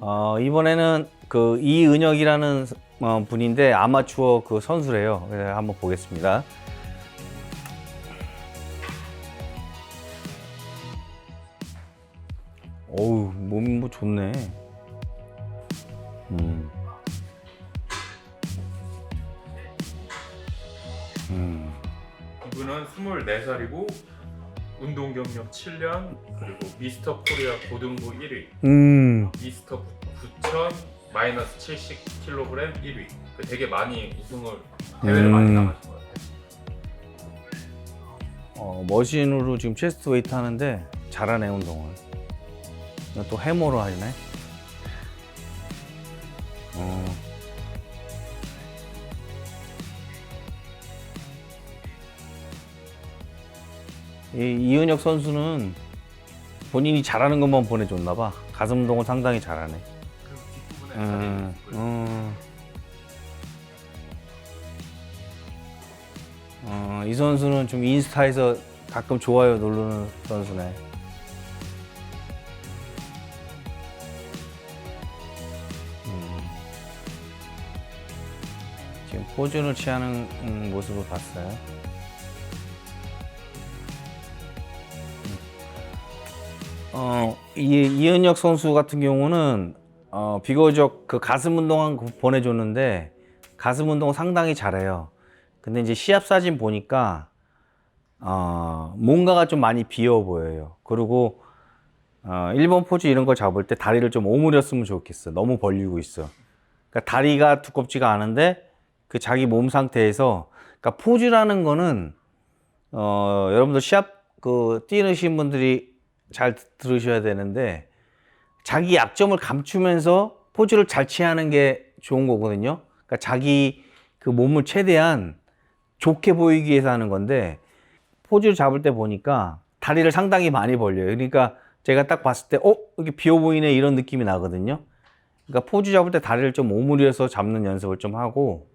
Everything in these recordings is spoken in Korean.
어, 이번에는 그 이은혁이라는 어, 분인데 아마추어 그 선수래요. 그래서 한번 보겠습니다. 어우 몸이 뭐 좋네. 음. 음. 이분은 24살이고 운동 경력 7년 그리고 미스터 코리아 고등부 1위 음. 미스터 9000 마이너스 70kg 1위 그 되게 많이 우승을 대회를 음. 많이 나가신 것 같아요 어, 머신으로 지금 체스트 웨이트 하는데 잘하네 운동을. 또 해머로 하네. 어. 이 이은혁 선수는 본인이 잘하는 것만 보내줬나 봐. 가슴 운동을 상당히 잘하네. 그 뒷부분에 음, 음. 어, 이 선수는 좀 인스타에서 가끔 좋아요 누르는 선수네. 음. 지금 포즈를 취하는 음, 모습을 봤어요. 어, 이, 이은혁 선수 같은 경우는 어, 비교적 그 가슴 운동한 거 보내줬는데 가슴 운동 상당히 잘해요. 근데 이제 시합 사진 보니까 어, 뭔가가 좀 많이 비어 보여요. 그리고 어, 1번 포즈 이런 거 잡을 때 다리를 좀 오므렸으면 좋겠어. 너무 벌리고 있어. 그러니까 다리가 두껍지가 않은데 그 자기 몸 상태에서 그러니까 포즈라는 거는 어, 여러분들 시합 그 뛰는 분들이 잘 들으셔야 되는데 자기 약점을 감추면서 포즈를 잘 취하는 게 좋은 거거든요. 그러니까 자기 그 몸을 최대한 좋게 보이기 위해서 하는 건데 포즈를 잡을 때 보니까 다리를 상당히 많이 벌려요. 그러니까 제가 딱 봤을 때, 어, 여기 비어 보이네 이런 느낌이 나거든요. 그러니까 포즈 잡을 때 다리를 좀 오므려서 잡는 연습을 좀 하고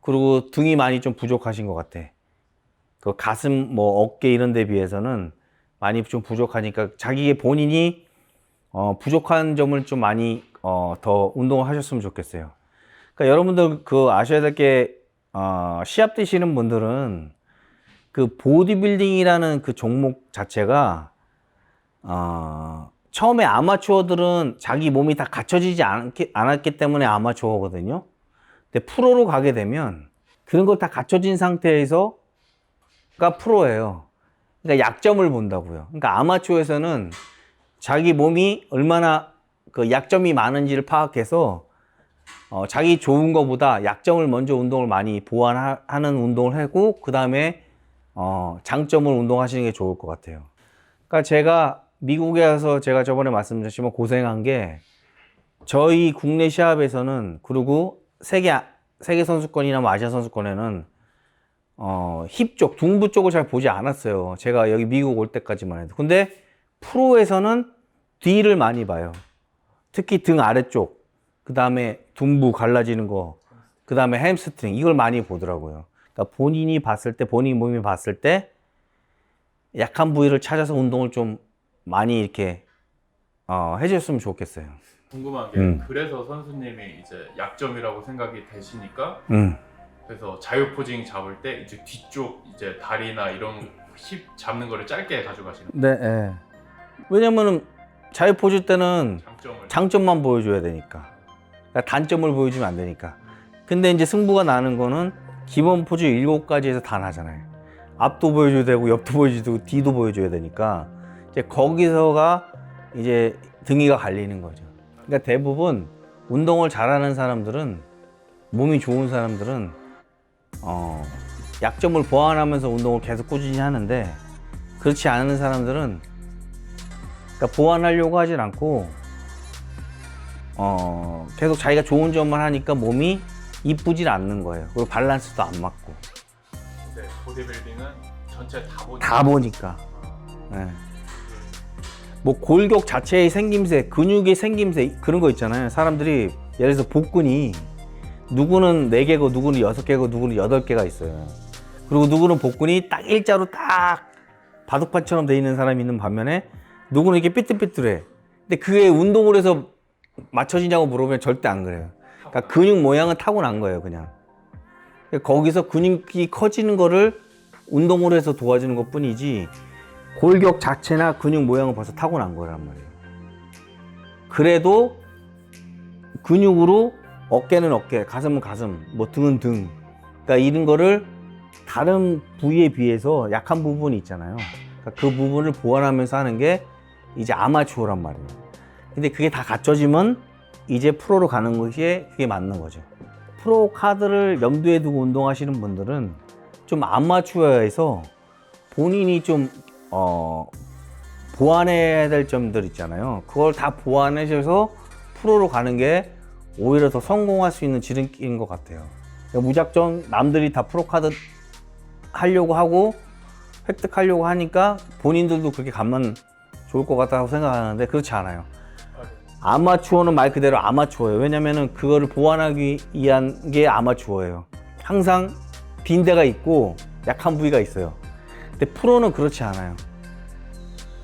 그리고 등이 많이 좀 부족하신 것 같아. 그 가슴, 뭐 어깨 이런 데 비해서는 많이 좀 부족하니까 자기의 본인이 어, 부족한 점을 좀 많이 어, 더 운동을 하셨으면 좋겠어요. 그러니까 여러분들 그 아셔야 될게 어, 시합 뛰시는 분들은 그 보디빌딩이라는 그 종목 자체가 어, 처음에 아마추어들은 자기 몸이 다 갖춰지지 않기, 않았기 때문에 아마추어거든요. 근데 프로로 가게 되면 그런 거다 갖춰진 상태에서가 프로예요. 그러니까 약점을 본다고요. 그러니까 아마추어에서는 자기 몸이 얼마나 그 약점이 많은지를 파악해서 어, 자기 좋은 거보다 약점을 먼저 운동을 많이 보완하는 운동을 하고 그 다음에 어, 장점을 운동하시는 게 좋을 것 같아요. 그러니까 제가 미국에 가서 제가 저번에 말씀드렸지만 고생한 게 저희 국내 시합에서는 그리고 세계 세계 선수권이나 뭐 아시아 선수권에는 어, 힙 쪽, 둥부 쪽을 잘 보지 않았어요. 제가 여기 미국 올 때까지만 해도. 근데 프로에서는 뒤를 많이 봐요. 특히 등 아래쪽, 그 다음에 둥부 갈라지는 거, 그 다음에 햄스트링, 이걸 많이 보더라고요. 그러니까 본인이 봤을 때, 본인 몸이 봤을 때 약한 부위를 찾아서 운동을 좀 많이 이렇게 어, 해줬으면 좋겠어요. 궁금한 게 음. 그래서 선수님이 이제 약점이라고 생각이 되시니까 음. 그래서 자유 포징 잡을 때 이제 뒤쪽 이제 다리나 이런 힙 잡는 거를 짧게 가져가시는 네, 예. 왜냐면은 자유 포즈 때는 장점을 장점만 보여줘야 되니까. 그러니까 단점을 보여주면 안 되니까. 근데 이제 승부가 나는 거는 기본 포즈 일곱 가지에서 다 나잖아요. 앞도 보여줘야 되고, 옆도 보여줘야 되고, 뒤도 보여줘야 되니까. 이제 거기서가 이제 등이가 갈리는 거죠. 그러니까 대부분 운동을 잘하는 사람들은, 몸이 좋은 사람들은, 어, 약점을 보완하면서 운동을 계속 꾸준히 하는데, 그렇지 않은 사람들은, 그러니까 보완하려고 하진 않고, 어, 계속 자기가 좋은 점만 하니까 몸이 이쁘질 않는 거예요. 그리고 밸런스도 안 맞고. 이제 보디빌딩은 전체 다 보니 다 보니까. 예. 뭐 골격 자체의 생김새, 근육의 생김새 그런 거 있잖아요. 사람들이 예를 들어서 복근이 누구는 4개고 누구는 6개고 누구는 8개가 있어요. 그리고 누구는 복근이 딱 일자로 딱 바둑판처럼 돼 있는 사람이 있는 반면에 누구는 이렇게 삐뚤삐뚤해. 근데 그게 운동을 해서 맞춰지냐고 물어보면 절대 안 그래요. 그러니까 근육 모양은 타고난 거예요, 그냥. 거기서 근육이 커지는 거를 운동으로 해서 도와주는 것 뿐이지 골격 자체나 근육 모양은 벌써 타고난 거란 말이에요. 그래도 근육으로 어깨는 어깨, 가슴은 가슴, 뭐 등은 등. 그러니까 이런 거를 다른 부위에 비해서 약한 부분이 있잖아요. 그러니까 그 부분을 보완하면서 하는 게 이제 아마추어란 말이에요. 근데 그게 다 갖춰지면 이제 프로로 가는 것이 그게 맞는 거죠. 프로 카드를 염두에 두고 운동하시는 분들은 좀 아마추어에서 본인이 좀, 어, 보완해야 될 점들 있잖아요. 그걸 다 보완하셔서 프로로 가는 게 오히려 더 성공할 수 있는 지름길인 것 같아요. 그러니까 무작정 남들이 다 프로 카드 하려고 하고 획득하려고 하니까 본인들도 그렇게 가면 좋을 것 같다고 생각하는데 그렇지 않아요. 아마추어는 말 그대로 아마추어예요. 왜냐면은 그거를 보완하기 위한 게 아마추어예요. 항상 빈대가 있고 약한 부위가 있어요. 근데 프로는 그렇지 않아요.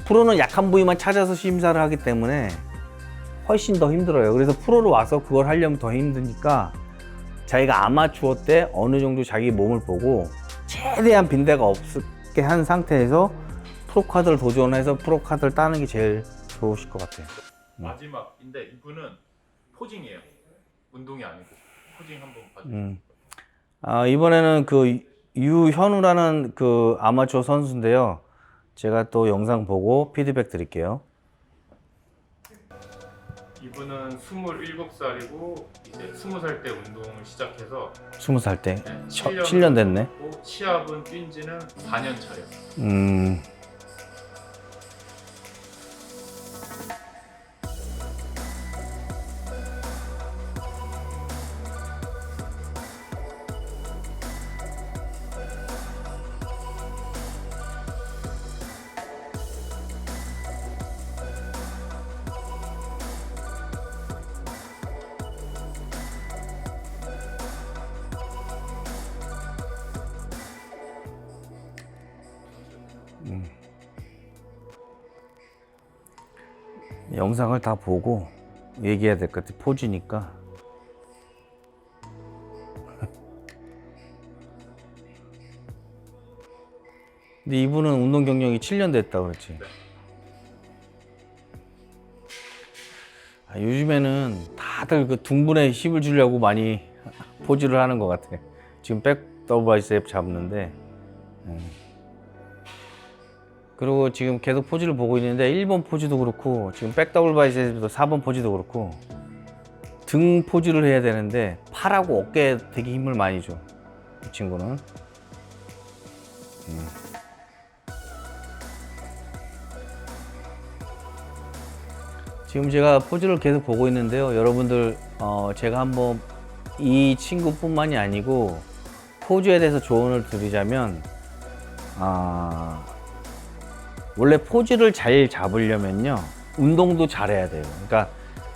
프로는 약한 부위만 찾아서 심사를 하기 때문에 훨씬 더 힘들어요. 그래서 프로로 와서 그걸 하려면 더 힘드니까 자기가 아마추어 때 어느 정도 자기 몸을 보고 최대한 빈대가 없게 한 상태에서 프로 카드를 도전해서 프로 카드를 따는 게 제일 좋으실 것 같아요. 마지막인데 이분은 포징이에요. 운동이 아니고 포징 한번 봐주세요. 음. 아, 이번에는 그 유현우라는 그 아마추어 선수인데요. 제가 또 영상 보고 피드백 드릴게요. 이분은 27살이고 이제 20살 때 운동을 시작해서 스무 살 때. 네, 7년, 7년 됐네. 했고 시합은 뛴 지는 4년 차예요. 음. 영상을 다 보고 얘기해야 될 것 같아. 포즈니까. 근데 이분은 운동 경력이 7년 됐다 그랬지. 아, 요즘에는 다들 그 둥근에 힘을 주려고 많이 포즈를 하는 것 같아. 지금 백 더블 바이셉 잡는데. 음. 그리고 지금 계속 포즈를 보고 있는데 1번 포즈도 그렇고 지금 백 더블 바이셉도 4번 포즈도 그렇고 등 포즈를 해야 되는데 팔하고 어깨에 되게 힘을 많이 줘. 이 친구는. 음. 지금 제가 포즈를 계속 보고 있는데요. 여러분들 어, 제가 한번 이 친구뿐만이 아니고 포즈에 대해서 조언을 드리자면 아, 원래 포즈를 잘 잡으려면요 운동도 잘해야 돼요. 그러니까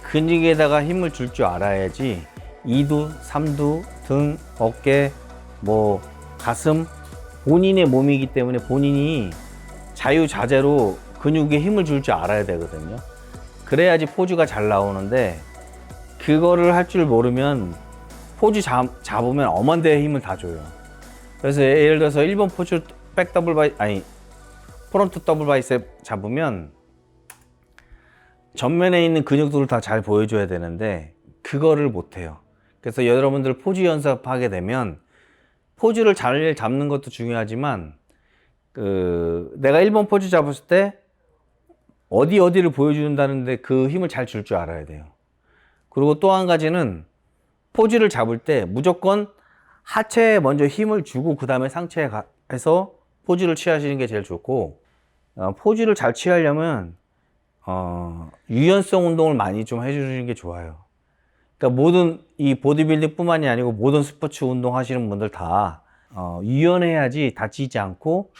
근육에다가 힘을 줄 줄 알아야지 이두, 삼두, 등, 어깨, 뭐 가슴 본인의 몸이기 때문에 본인이 자유자재로 근육에 힘을 줄 줄 알아야 되거든요. 그래야지 포즈가 잘 나오는데 그거를 할 줄 모르면 포즈 잡, 잡으면 엄한 데에 힘을 다 줘요. 그래서 예를 들어서 1번 포즈 백 더블 바이 아니 프론트 더블 바이셉 잡으면 전면에 있는 근육들을 다 잘 보여줘야 되는데 그거를 못해요. 그래서 여러분들 포즈 연습하게 되면 포즈를 잘 잡는 것도 중요하지만 그 내가 1번 포즈 잡았을 때 어디 어디를 보여준다는데 그 힘을 잘 줄줄 알아야 돼요. 그리고 또 한 가지는 포즈를 잡을 때 무조건 하체에 먼저 힘을 주고 그 다음에 상체에 가서 포즈를 취하시는 게 제일 좋고 어, 포즈를 잘 취하려면 어, 유연성 운동을 많이 좀 해주시는 게 좋아요. 그러니까 모든 이 보디빌딩뿐만이 아니고 모든 스포츠 운동 하시는 분들 다 어, 유연해야지 다치지 않고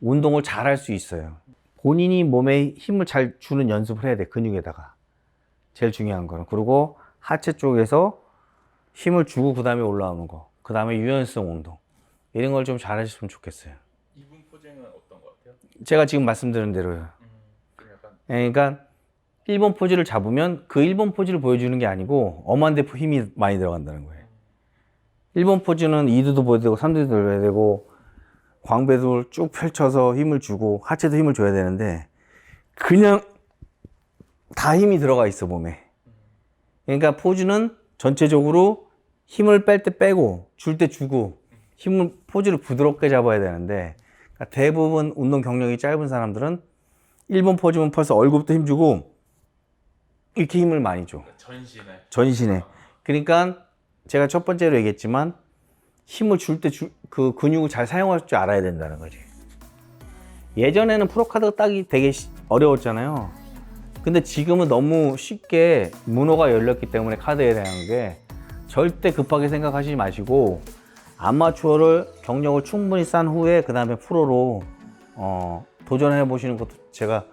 운동을 잘 할 수 있어요. 본인이 몸에 힘을 잘 주는 연습을 해야 돼 근육에다가 제일 중요한 거는 그리고 하체 쪽에서 힘을 주고 그 다음에 올라오는 거, 그 다음에 유연성 운동 이런 걸 좀 잘하셨으면 좋겠어요. 이분 포징은 어떤 것 같아요? 제가 지금 말씀드린 대로요. 음, 예, 그러니까 1번 포즈를 잡으면 그 1번 포즈를 보여주는 게 아니고 엄한데 힘이 많이 들어간다는 거예요. 1번 포즈는 2두도 보여야 되고 3두도 보여야 되고 광배도 쭉 펼쳐서 힘을 주고 하체도 힘을 줘야 되는데 그냥 다 힘이 들어가 있어 몸에. 그러니까 포즈는 전체적으로 힘을 뺄 때 빼고 줄 때 주고 힘을 포즈를 부드럽게 잡아야 되는데 그러니까 대부분 운동 경력이 짧은 사람들은 1번 포즈면 벌써 얼굴부터 힘 주고 이렇게 힘을 많이 줘. 전신에 전신에. 그러니까 제가 첫 번째로 얘기했지만 힘을 줄 때 그 근육을 잘 사용할 줄 알아야 된다는 거지. 예전에는 프로카드가 따기 되게 시- 어려웠잖아요. 근데 지금은 너무 쉽게 문호가 열렸기 때문에 카드에 대한 게 절대 급하게 생각하시지 마시고 아마추어를 경력을 충분히 쌓은 후에 그 다음에 프로로 어, 도전해 보시는 것도 제가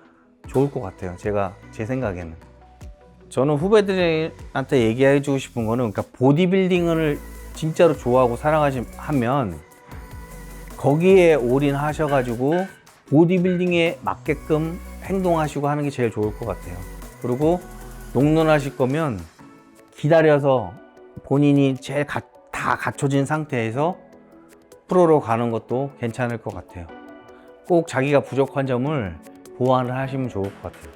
좋을 것 같아요. 제가 제 생각에는. 저는 후배들한테 얘기해 주고 싶은 거는 그러니까 보디빌딩을 진짜로 좋아하고 사랑하시면 거기에 올인하셔가지고 보디빌딩에 맞게끔 행동하시고 하는 게 제일 좋을 것 같아요. 그리고 농론하실 거면 기다려서 본인이 제일 가- 다 갖춰진 상태에서 프로로 가는 것도 괜찮을 것 같아요. 꼭 자기가 부족한 점을 보완을 하시면 좋을 것 같아요.